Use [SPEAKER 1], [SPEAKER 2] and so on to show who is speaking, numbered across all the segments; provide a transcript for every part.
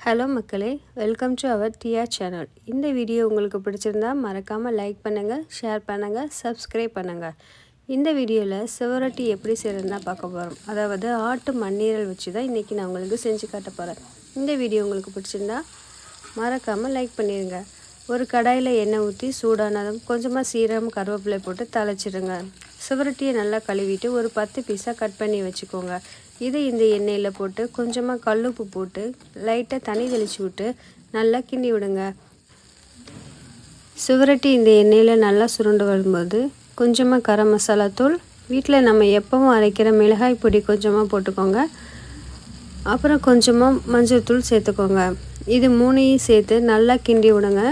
[SPEAKER 1] Hello மக்களே welcome to our TR channel. இந்த video உங்களுக்கு பிடிச்சிருந்தா மறக்காமல் லைக் பண்ணுங்கள் ஷேர் பண்ணுங்கள் சப்ஸ்கிரைப் பண்ணுங்கள் இந்த வீடியோவில் சிவரொட்டி எப்படி செய்கிறதுனா பார்க்க போகிறோம் அதாவது ஆட்டு மண்ணீரல் வச்சு தான் இன்றைக்கி நான் உங்களுக்கு செஞ்சு காட்ட போகிறேன் இந்த வீடியோ உங்களுக்கு பிடிச்சிருந்தா மறக்காமல் லைக் பண்ணிடுங்க ஒரு கடாயில் எண்ணெய் ஊற்றி சூடானதும் கொஞ்சமாக சீரகம் கருவேப்பிலை போட்டு தலைச்சிடுங்க சுவரட்டியை நல்லா கழுவிட்டு ஒரு பத்து பீஸாக கட் பண்ணி வச்சுக்கோங்க. இதை இந்த எண்ணெயில் போட்டு கொஞ்சமாக கல்லுப்பு போட்டு லைட்டாக தண்ணி தெளித்து விட்டு நல்லா கிண்டி விடுங்க. சுவரட்டி இந்த எண்ணெயில் நல்லா சுருண்டு வரும்போது கொஞ்சமாக கரம் மசாலா தூள் வீட்டில் நம்ம எப்பவும் அரைக்கிற மிளகாய் பொடி கொஞ்சமாக போட்டுக்கோங்க. அப்புறம் கொஞ்சமாக மஞ்சள் தூள் சேர்த்துக்கோங்க. இது மூணையும் சேர்த்து நல்லா கிண்டி விடுங்க.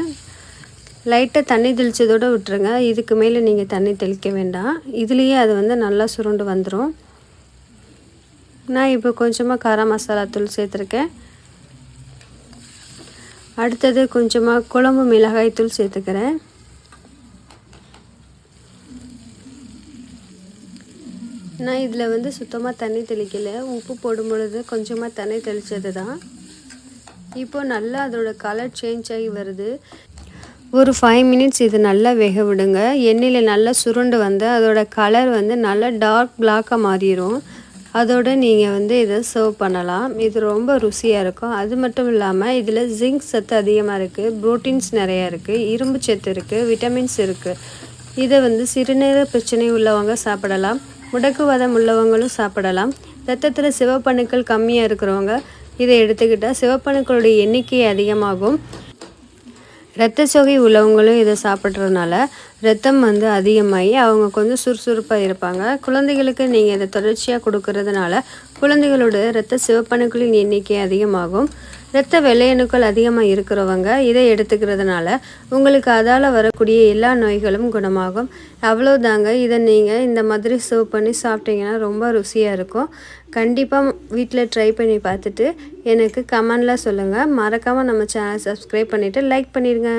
[SPEAKER 1] லைட்டாக தண்ணி தெளித்ததோடு விட்டுருங்க. இதுக்கு மேலே நீங்கள் தண்ணி தெளிக்க வேண்டாம். இதுலேயே அது வந்து நல்லா சுருண்டு வந்துடும் நான் இப்போ கொஞ்சமாக காரம் மசாலா தூள் சேர்த்துருக்கேன். அடுத்தது கொஞ்சமாக குழம்பு மிளகாய் தூள் சேர்த்துக்கிறேன். நான் இதில் வந்து சுத்தமாக தண்ணி தெளிக்கலை. உப்பு போடும் பொழுது கொஞ்சமாக தண்ணி தெளித்தது தான் இப்போது நல்லா அதோட கலர் சேஞ்ச் ஆகி வருது. ஒரு ஃபைவ் மினிட்ஸ் இது நல்லா வேக விடுங்க. எண்ணெயில் நல்லா சுருண்டு வந்து அதோட கலர் வந்து நல்லா டார்க் பிளாக்காக மாறிடும் அதோடு நீங்கள் வந்து இதை சர்வ் பண்ணலாம். இது ரொம்ப ருசியாக இருக்கும். அது மட்டும் இல்லாமல் இதில் ஜிங்க் சத்து அதிகமாக இருக்குது ப்ரோட்டீன்ஸ் நிறையா இருக்குது இரும்பு சத்து இருக்குது விட்டமின்ஸ் இருக்குது இதை வந்து சிறுநீர பிரச்சனை உள்ளவங்க சாப்பிடலாம். முடக்குவாதம் உள்ளவங்களும் சாப்பிடலாம். ரத்தத்தில் சிவப்பணுக்கள் கம்மியாக இருக்கிறவங்க இதை எடுத்துக்கிட்டால் சிவப்பணுக்களுடைய எண்ணிக்கை அதிகமாகும். ரத்த சோகை உள்ளவங்களும் இதை சாப்பிட்றதுனால ரத்தம் வந்து அதிகமாகி அவங்க கொஞ்சம் சுறுசுறுப்பாக இருப்பாங்க. குழந்தைகளுக்கு நீங்கள் இதை தொடர்ச்சியாக கொடுக்கறதுனால குழந்தைகளோட இரத்த சிவப்பணுக்களின் எண்ணிக்கை அதிகமாகும். இரத்த வெள்ளையணுக்கள் அதிகமாக இருக்கிறவங்க இதை எடுத்துக்கிறதுனால உங்களுக்கு அதால் வரக்கூடிய எல்லா நோய்களும் குணமாகும். அவ்வளோதாங்க இதை நீங்கள் இந்த மாதிரி சர்வ் பண்ணி சாப்பிட்டீங்கன்னா ரொம்ப ருசியாக இருக்கும். கண்டிப்பாக வீட்டில் ட்ரை பண்ணி பார்த்துட்டு எனக்கு கமெண்டில் சொல்லுங்கள் மறக்காமல் நம்ம சேனல் சப்ஸ்கிரைப் பண்ணிவிட்டு லைக் பண்ணிடுங்க